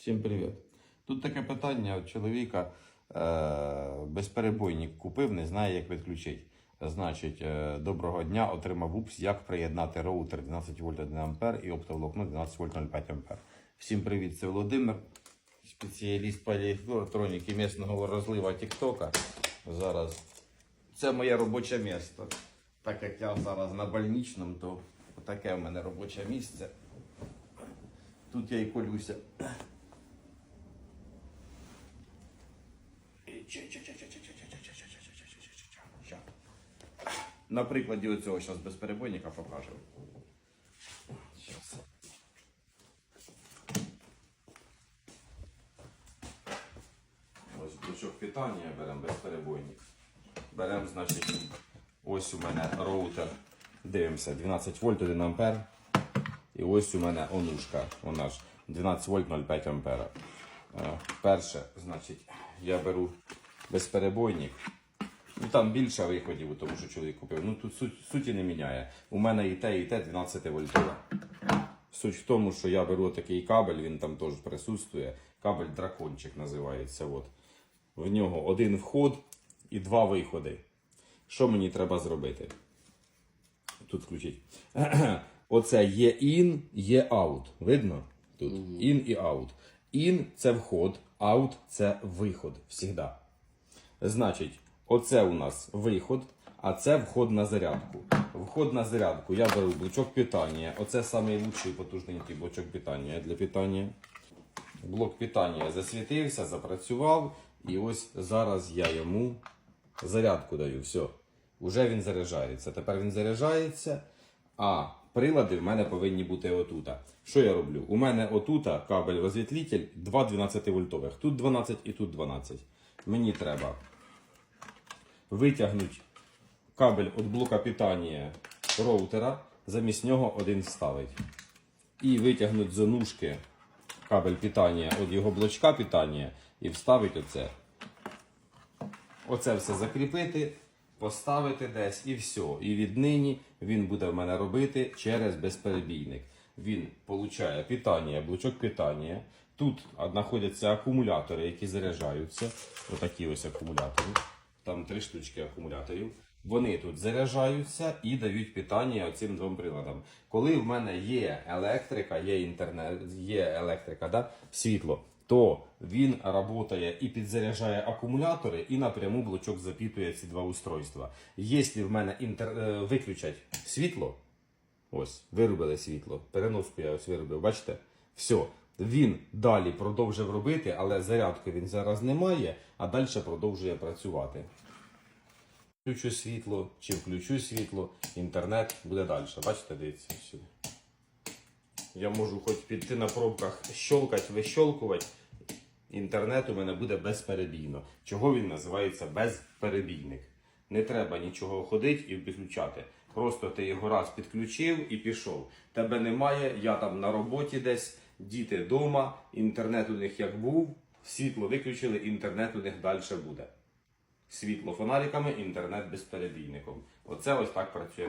Всім привіт. Тут таке питання от чоловіка. Е, безперебойник купив, не знає, як відключити. Значить, е, доброго дня, отримав УПС, як приєднати роутер 12 вольт 1 ампер і оптоволокно 12 вольт 0,5 ампер. Всім привіт, це Володимир, спеціаліст по місного розлива Тіктока. Зараз це моє робоче місце. Так як я зараз на больничному, то таке в мене робоче місце. Тут я і колюся. На прикладі оцього зараз безперебойника. Щас. Ось блочок питання беремо безперебойник. Беремо, значить, ось у мене роутер. Дивимося, 12 вольт 1 ампер. І ось у мене онушка, вона ж 12 вольт 0,5 ампера. Е, Перше, значить, я беру безперебойник. Ну там більше виходів, тому що чоловік купив. Ну тут суть, суті не міняє. У мене і те, і те 12 вольтове. Суть в тому, що я беру такий кабель, він там теж присутствує. Кабель дракончик називається. От. В нього один вход і два виходи. Що мені треба зробити? Тут включіть. Оце є in, є out. Видно? Тут in і out. In це вход, out це виход. Всігда. Значить, оце у нас виход, а це вход на зарядку. Вход на зарядку. Я беру блочок питання. Оце найкращий потужненький блочок питання для питання. Блок питання засвітився, запрацював. І ось зараз я йому зарядку даю. Все. Уже він заряджається. Тепер він заряджається, а прилади в мене повинні бути отута. Що я роблю? У мене отута кабель розвітлітель 2 12 вольтових. Тут 12 і тут 12. Мені треба витягнути кабель від блока питання роутера, замість нього один вставить. І витягнути з онушки кабель питання від його блочка питання і вставити оце. Оце все закріпити, поставити десь і все. І віднині він буде в мене робити через безперебійник. Він получає питання, блочок питання. Тут знаходяться акумулятори, які заряджаються. Отакі ось акумулятори. Там три штучки акумуляторів. Вони тут заряджаються і дають питання оцим двом приладам. Коли в мене є електрика, є інтернет, є електрика, да? світло, то він працює і підзаряджає акумулятори, і напряму блочок запітує ці два устройства. Якщо в мене інтер... е, виключать світло, ось, вирубили світло, переноску я ось виробив, бачите? Все. Він далі продовжив робити, але зарядки він зараз не має, а далі продовжує працювати. Включу світло чи включу світло, інтернет буде далі. Бачите, дивіться сюди. Я можу хоч піти на пробках щолкати, вищолкувати. Інтернет у мене буде безперебійно. Чого він називається безперебійник? Не треба нічого ходити і підключати. Просто ти його раз підключив і пішов. Тебе немає, я там на роботі десь, діти вдома, інтернет у них як був, світло виключили, інтернет у них далі буде. Світло фонариками, інтернет безперебійником. Оце ось так працює.